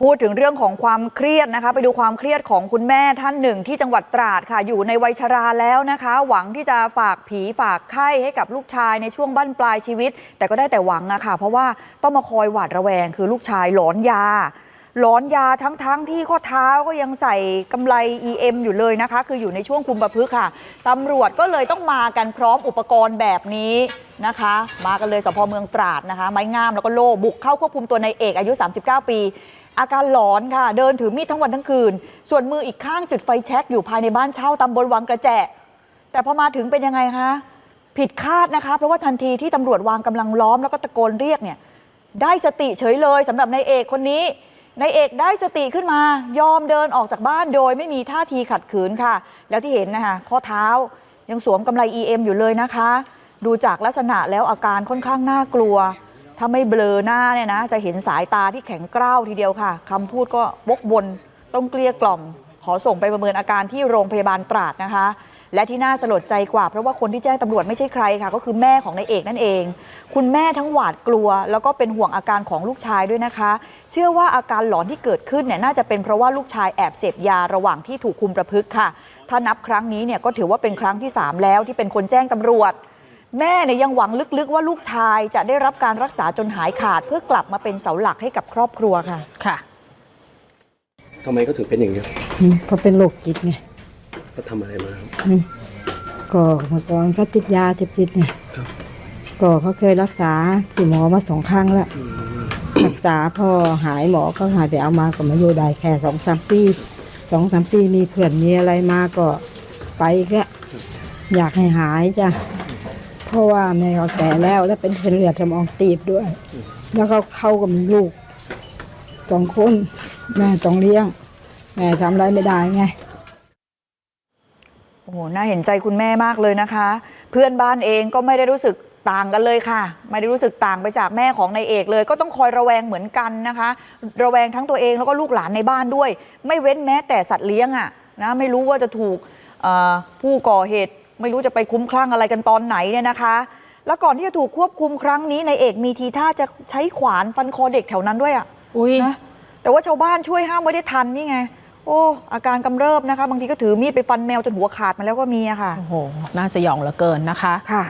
พูดถึงเรื่องของความเครียดนะคะ ไปดูความเครียดของคุณแม่ท่านหนึ่งที่จังหวัดตราดค่ะ อยู่ในวัยชราแล้วนะคะ หวังที่จะฝากผีฝากไข้ให้กับลูกชายในช่วงบั้นปลายชีวิต แต่ก็ได้แต่หวังอะค่ะ เพราะว่าต้องมาคอยหวาดระแวงคือลูกชายหลอนยา หลอนยาทั้งๆทที่ข้อเท้าก็ยังใส่กำไร EM อยู่เลยนะคะ คืออยู่ในช่วงคุมประพฤกษ์ค่ะตำรวจก็เลยต้องมากันพร้อมอุปกรณ์แบบนี้นะคะ มากันเลยสพเมืองตราดนะคะ ไม้งามแล้วก็โล่บุกเข้าควบคุมตัวในายเอกอายุ 39 ปี อาการหลอนค่ะ เดินถือมีดทั้งวันทั้งคืน ส่วนมืออีกข้างจุดไฟแช็กอยู่ภายในบ้านเช่าตำบลวังกระแจแต่พอมาถึงเป็นยังไงคะผิดคาดนะคะ เพราะว่าทันทีที่ตำรวจวางกำลังล้อมแล้วก็ตะโกนเรียกเนี่ยได้สติเฉยเลยสำหรับนายเอกคนนี้นายเอกได้สติขึ้นมายอมเดินออกจากบ้านโดยไม่มีท่าทีขัดขืนค่ะ แล้วที่เห็นนะคะข้อเท้ายังสวมกำไร EM อยู่เลยนะคะ ดูจากลักษณะแล้วอาการค่อนข้างน่ากลัว ถ้าไม่เบลอหน้าเนี่ยนะ จะเห็นสายตาที่แข็งกร้าวทีเดียวค่ะคำพูดก็วกวนต้องเกลี้ยกล่อม ขอส่งไปประเมินอาการที่โรงพยาบาลตราดนะคะ และที่น่าสลดใจกว่าเพราะว่าคนที่แจ้งตำรวจไม่ใช่ใครค่ะ ก็คือแม่ของนายเอกนั่นเอง คุณแม่ทั้งหวาดกลัว แล้วก็เป็นห่วงอาการของลูกชายด้วยนะคะ เชื่อว่าอาการหลอนที่เกิดขึ้นเนี่ยน่าจะเป็นเพราะว่าลูกชายแอบเสพยาระหว่างที่ถูกคุมประพฤกษ์ค่ะ ถ้านับครั้งนี้เนี่ยก็ถือว่าเป็นครั้งที่ 3 แล้วที่เป็นคนแจ้งตำรวจ แม่เนี่ยยังหวังลึกๆ ว่าลูกชายจะได้รับการรักษาจนหายขาด เพื่อกลับมาเป็นเสาหลักให้กับครอบครัวค่ะ ค่ะทำไมก็ถึงเป็นอย่างนี้ยอืมเขาเป็นโรคจิตไงก็ทำอะไรมาครับ อืมก็เมื่อก่อนเขาติดยาติดติดไงครับ ก็เขาเคยรักษาที่หมอมาสองครั้งแล้ว รักษาพอหายหมอก็หายไปเอามาก็มาอยู่ได้แค่สองสามปีสองสามปีมีเพื่อนมีอะไรมาก็ไปก็อยากให้หายจ้ะเพ ราะว่าแม่ก็แก่แล้วแล้วเป็นเส้นเลือดสมองตีบด้วย แล้วก็เขาก็มีลูกสองคนแม่ต้องเลี้ยง แม่ทำอะไรไม่ได้ไงโอ้โหน่าเห็นใจคุณแม่มากเลยนะคะ เพื่อนบ้านเองก็ไม่ได้รู้สึกต่างกันเลยค่ะ ไม่ได้รู้สึกต่างไปจากแม่ของนายเอกเลย ก็ต้องคอยระแวงเหมือนกันนะคะ ระแวงทั้งตัวเองแล้วก็ลูกหลานในบ้านด้วย ไม่เว้นแม้แต่สัตว์เลี้ยงอะนะไม่รู้ว่าจะถูกผู้ก่อเหตุ ไม่รู้จะไปคุ้มคลั่งอะไรกันตอนไหนเนี่ยนะคะ แล้วก่อนที่จะถูกควบคุมครั้งนี้นายเอกมีทีท่าจะใช้ขวานฟันคอเด็กแถวนั้นด้วยอะอุ้ยนะแต่ว่าชาวบ้านช่วยห้ามไว้ได้ทันนี่ไง โอ้อาการกำเริบนะคะ บางทีก็ถือมีดไปฟันแมวจนหัวขาดมาแล้วก็มีอะค่ะ โอ้โห น่าสยองเหลือเกินนะคะ ค่ะ